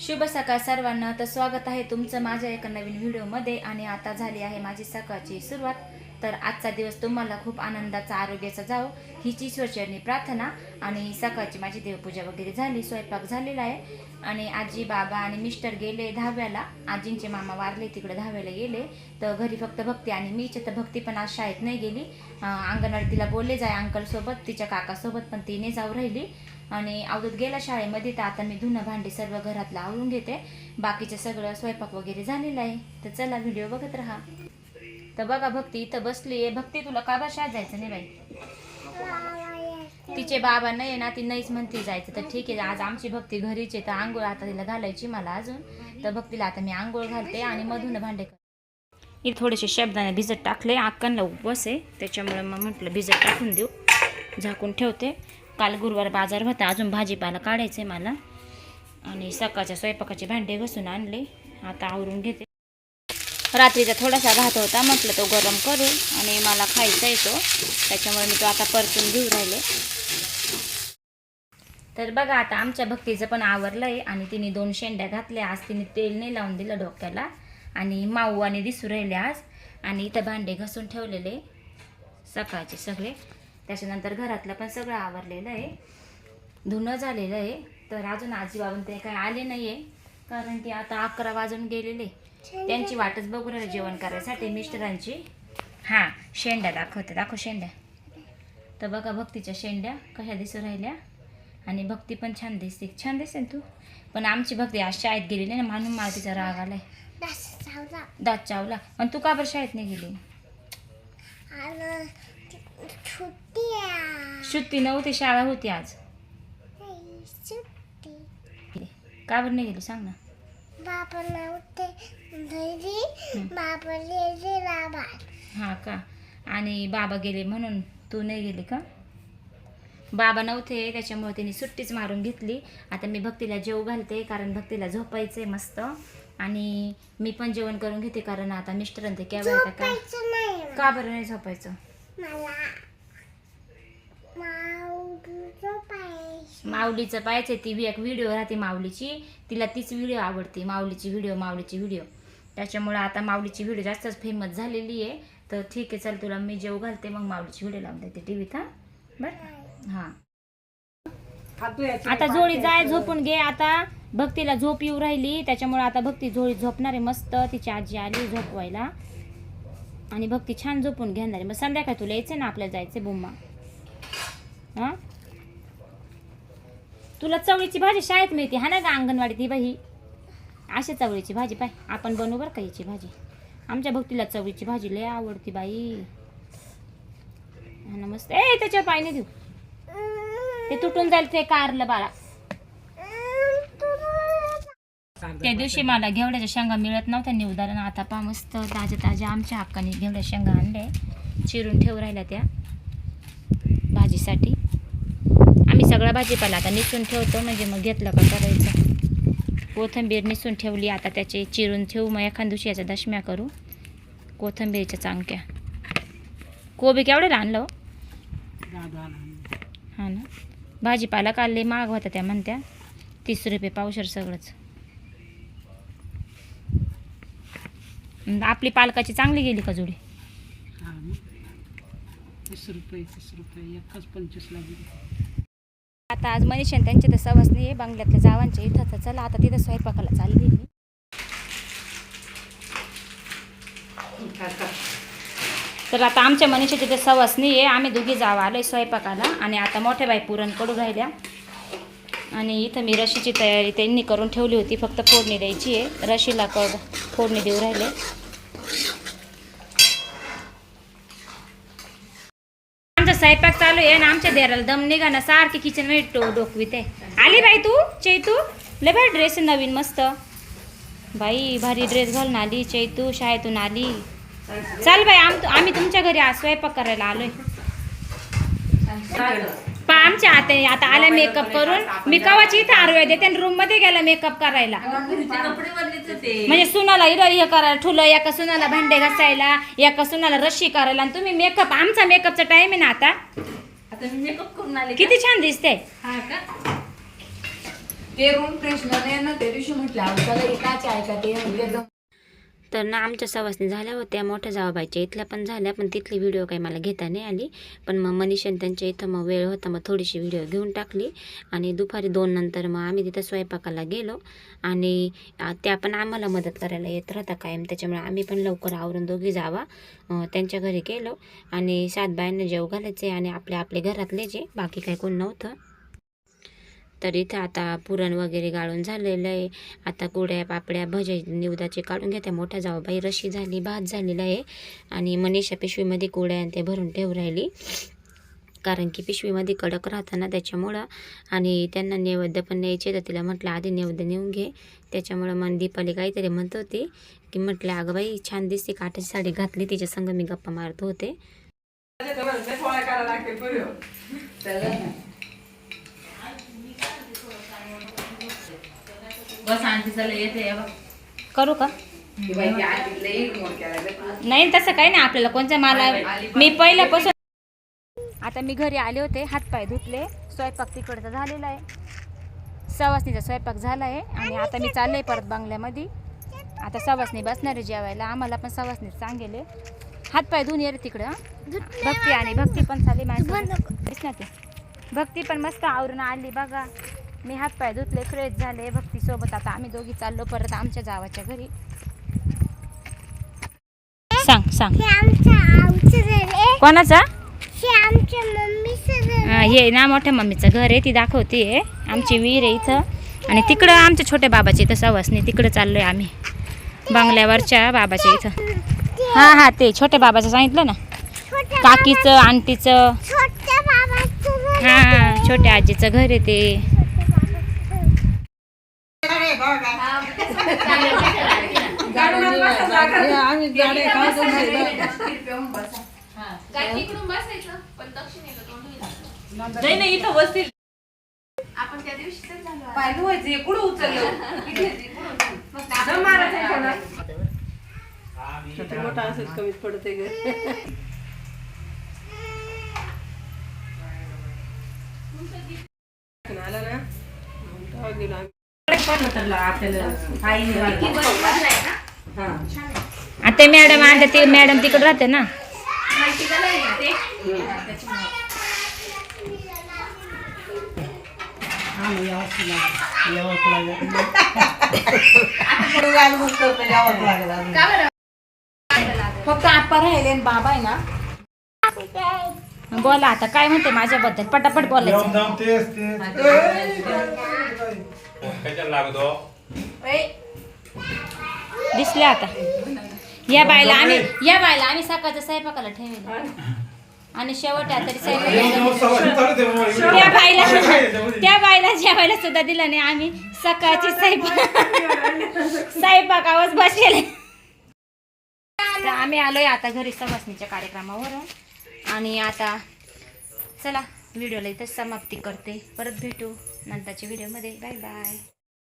शुभ सकाळ सर्वांना. तर स्वागत आहे तुमचं माझ्या एका नवीन व्हिडिओमध्ये आणि आता झाली आहे माझी सकाळची सुरुवात. तर आजचा दिवस तुम्हाला खूप आनंदाचा आरोग्याचा जावो हीच ईश्वरचरणी प्रार्थना. आणि सकाळची माझी देवपूजा वगैरे झाली स्वयंपाक झालेला आहे. आणि आजी बाबा आणि मिस्टर गेले दहाव्याला आजींचे मामा वारले तिकडे दहाव्याला गेले. तर घरी फक्त भक्ती आणि मीच तर भक्ती पण आज शाळेत नाही गेली. अंगणवाडी तिला बोलले जाय अंकलसोबत तिच्या काकासोबत पण ती नाही जाऊ राहिली. आणि अवधूत गेला शाळेमध्ये तर आता मी धुणं भांडी सर्व घरातलं आवरून घेते. बाकीचं सगळं स्वयंपाक वगैरे झालेलं आहे. तर चला व्हिडिओ बघत राहा. तर बघा भक्ती इथं बसली आहे. भक्ती तुला का बा शाळेत जायचं नाही बाई? तिचे बाबा नाही ना ती नाहीच म्हणते जायचं. तर ठीक आहे आज आमची भक्ती घरीच आहे. तर आंघोळ आता तिला घालायची मला अजून. तर भक्तीला आता मी आंघोळ घालते आणि मधून भांडे इथे थोडेसे शब्दाने भिजत टाकले. अक्कांना उपवास आहे त्याच्यामुळे मग म्हटलं भिजत टाकून देऊ. झाकून ठेवते. काल गुरुवार बाजार होता. अजून भाजीपाला काढायचं आहे मला. आणि सकाळच्या स्वयंपाकाचे भांडे घसून आणले. आता आवरून घेते. रात्रीचा थोडासा घात होता. म्हटलं तो गरम करू आणि मला खायचा येतो त्याच्यामुळे मी तो आता परतून घेऊ राहिले. तर बघा आता आमच्या भक्तीचं पण आवरलं आहे आणि तिने दोन शेंड्या घातल्या. आज तिने तेल नाही लावून दिलं डोक्याला. आणि माऊ आणि दिसू राहिले आज. आणि इथं भांडे घसून ठेवलेले सकाळचे सगळे. त्याच्यानंतर घरातलं पण सगळं आवरलेलं आहे. धुणं झालेलं आहे. तर अजून आजी बाबून ते काय आले नाही आहे कारण की आता अकरा वाजून गेलेले. त्यांची वाटच बघू राहिले जेवण करायसाठी. मिस्टरांची. हां शेंड्या दाखवते. दाखव शेंड्या. तर बघा भक्तीच्या शेंड्या कशा दिसू राहिल्या. आणि भक्ती पण छान दिसते. छान दिसते तू. पण आमची भक्ती आज शाळेत गेलेली ना म्हणून मला तिचा राग आलाय. दात चावला. पण तू का बरं शाळेत नाही गेली? सुट्टी नव्हती शाळा होती आज. सुट्टी का बरं नाही गेली? सांग ना. बाबा नव्हते घरी बाबा गेले हां का? आणि बाबा गेले म्हणून तू नाही गेली का? बाबा नव्हते त्याच्यामुळे तिने सुट्टीच मारून घेतली. आता मी भक्तीला जेव घालते कारण भक्तीला झोपायचं आहे मस्त. आणि मी पण जेवण करून घेते कारण आता मिस्टरांचे येतात का झोपायचं नाही. का बरं नाही झोपायचं? मला माऊलीचं पाहायचं ती एक व्हिडिओ राहते माऊलीची. तिला तीच व्हिडिओ आवडते. माऊलीची व्हिडिओ माऊलीची व्हिडिओ त्याच्यामुळे आता माऊलीची व्हिडिओ जास्तच फेमस झालेली आहे. तर ठीक आहे चल तुला मी जेव घालते. मग माऊलीची व्हिडिओ लावून देते टी व्हीत हां. बरं हां आता जोडी जाय झोपून घे. आता भक्तीला झोप येऊ राहिली. त्याच्यामुळे आता भक्ती जोडी झोपणार आहे मस्त. तिची आजी आली झोपवायला. आणि भक्ती छान झोपून घेणार आहे. मग संध्याकाळी तुला यायचं ना आपल्याला जायचं बुम्मा? हां? तुला चवळीची भाजी शाळेत मिळते हा ना गा अंगणवाडी ती बाई? अशा चवळीची भाजी पाय आपण बनवू बरं का याची भाजी. आमच्या भक्तीला चवळीची भाजी लय आवडती बाई. नमस्ते मस्त. ए त्याच्यावर पाय नाही देऊ. ते तुटून जाईल ते कारलं बाळा. त्या दिवशी मला घेवड्याच्या शेंगा मिळत नव्हत्या निवदाला. आता पा मस्त ताज्या ताज्या आमच्या हक्काने घेवड्या शेंगा आणल्या. चिरून ठेवू राहिल्या त्या. भाजीसाठी. आम्ही सगळा भाजीपाला आता निसून ठेवतो म्हणजे मग घेतलं का करायचं. कोथंबीर निसून ठेवली आता त्याचे चिरून ठेवू मग एखाद दिवशी याच्या दशम्या करू. कोथंबीरच्या चांगक्या. कोबी केवढ्याला आणलं हो? हा ना. भाजीपाला काढले महाग होता त्या म्हणत्या. तीस रुपये पावशर सगळंच. आपली पालकाची चांगली गेली का जुडी? तीस रुपये तीस रुपये एकच पंचवीस लागली. आता आज मनीषान त्यांचे तर सवस नाही आहे बंगल्यातल्या जावांच्या इथं तर चला आता तिथं स्वयंपाकाला चालली मी तर आता आमच्या मनीषाची तर सवस नाही आहे आम्ही दोघी आलो आहे स्वयंपाकाला आणि आता मोठ्या बाई पुरण कडू राहिल्या. आणि इथं मी रशीची तयारी त्यांनी करून ठेवली होती फक्त फोडणी द्यायची आहे. रशीला कड फोडणी देऊ राहिले आमचा स्वयंपाक चालू आहे आणि आमच्या देराला दम निघा ना सारखी किचनमध्ये टो डोकवीत आहे आली बाई तू चैतू? लय भारी ड्रेस नवीन मस्त. बाई भारी ड्रेस घालून आली चैतू शाळेतून आली. चाल बाई आम आम्ही तुमच्या घरी आज स्वयंपाक करायला आलोय. पा आमच्या आता आता आल्या मेकअप करून. मी कवाची इथे आरोग्य देते आणि रूममध्ये गेला मेकअप करायला. म्हणजे सुनाला इथं हे करायला ठुलं एका सुनाला भांडे घासायला एका सुनाला रशी करायला आणि तुम्ही मेकअप आमचा मेकअपचा टाइम आहे ना आता. मेकअप करून आले किती छान दिसते ते रूम फ्रेशनर आहे ना त्या दिवशी म्हटलं अवताला एकाच आहे का ते म्हणजे तर ना आमच्या सवासनी झाल्या होत्या मोठ्या जावाबाईच्या इथल्या पण झाल्या पण तिथली व्हिडिओ काही मला घेता नाही आली. पण मग मनीषाने त्यांच्या इथं मग वेळ होता मग थोडीशी व्हिडिओ घेऊन टाकली. आणि दुपारी दोन नंतर मग आम्ही तिथं स्वयंपाकाला गेलो. आणि त्या पण आम्हाला मदत करायला येत राहता कायम. त्याच्यामुळे आम्ही पण लवकर आवरून दोघी जावा त्यांच्या घरी गेलो. आणि सात बायांना जेव घालायचे आणि आपले आपले घरातले जे बाकी काही कोण नव्हतं. तर इथं आता पुरण वगैरे गाळून झालेलं आहे. आता कुड्या पापड्या भजे निवदाचे काढून घेते. मोठ्या जाऊबाई रशी झाली भात झालेला आहे. आणि मनीषा पिशवीमध्ये कुड्या आणि ते भरून ठेवू राहिली. कारण की पिशवीमध्ये कडक राहताना त्याच्यामुळं. आणि त्यांना नैवेद्य पण न्यायचे तर तिला म्हटलं आधी नैवेद्य नेऊन घे. त्याच्यामुळं मन दीपाली काहीतरी म्हणत होती. की म्हटलं अगं बाई छान दिसते काठाची साडी घातली. तिच्या संग मी गप्पा मारत होते. बस येते करू का? नाही तसं काही नाही आपल्याला. कोणत्या मला मी पहिल्यापासून आता मी घरी आले होते हातपाय धुतले स्वयंपाक तिकडचा झालेला आहे. सवासणीचा स्वयंपाक झाला आहे आणि आता मी चालले आहे परत बंगल्यामध्ये. आता सवासणी बसणार आहे जेवायला आम्हाला पण सवासणी सांगेले. हातपाय धुवून ये रे तिकडं हं. भक्ती आणि भक्ती पण चालली माझ्या ते. भक्ती पण मस्त आवरून आली बघा. मी हातपाय धुतले फ्रेश झाले भक्तीसोबत आता आम्ही दोघी चाललो परत आमच्या जावाच्या घरी. सांग सांग. कोणाचा? हे ना मोठ्या मम्मीचं घर आहे ती दाखवते आमची विहीर आहे इथं. आणि तिकडं आमच्या छोट्या बाबाच्या इथं सवासनी तिकडं चाललोय आम्ही. बंगल्यावरच्या बाबाच्या इथं. हा हा ते छोट्या बाबाचं सांगितलं ना. काकीचं आंटीचं. बाबाचं हा हा छोट्या आजीचं घर आहे ते. आम्ही नाही नाही इथं बसतील पाय धुवायचे कुठं उचललं दम मारायचा आहे त्याला. मोठा असेल कमीच पडते ग आला ना आपल्याला हा. आता मॅडम आता ते मॅडम तिकडे राहते ना. फक्त आप्पा राहिले आणि बाबा आहे ना. बोला आता काय म्हणते माझ्याबद्दल? पटापट बोलायचं. जाऊन तेच तेच. लागतो? दिसले आता. या बायला आम्ही या बायला आम्ही सकाळचं स्वयंपाकाला ठेवलं आणि शेवट तरी स्वयंपाक त्या बाईला त्या बाईला जेवायला सुद्धा दिलं नाही. आम्ही सकाळची स्वयंपाक स्वयंपाकावर बसलेले. तर आम्ही आलोय आता घरी सवासणीच्या कार्यक्रमावर आणि आता चला व्हिडिओला इथं समाप्ती करते. परत भेटू नंतरच्या व्हिडिओमध्ये. Bye bye.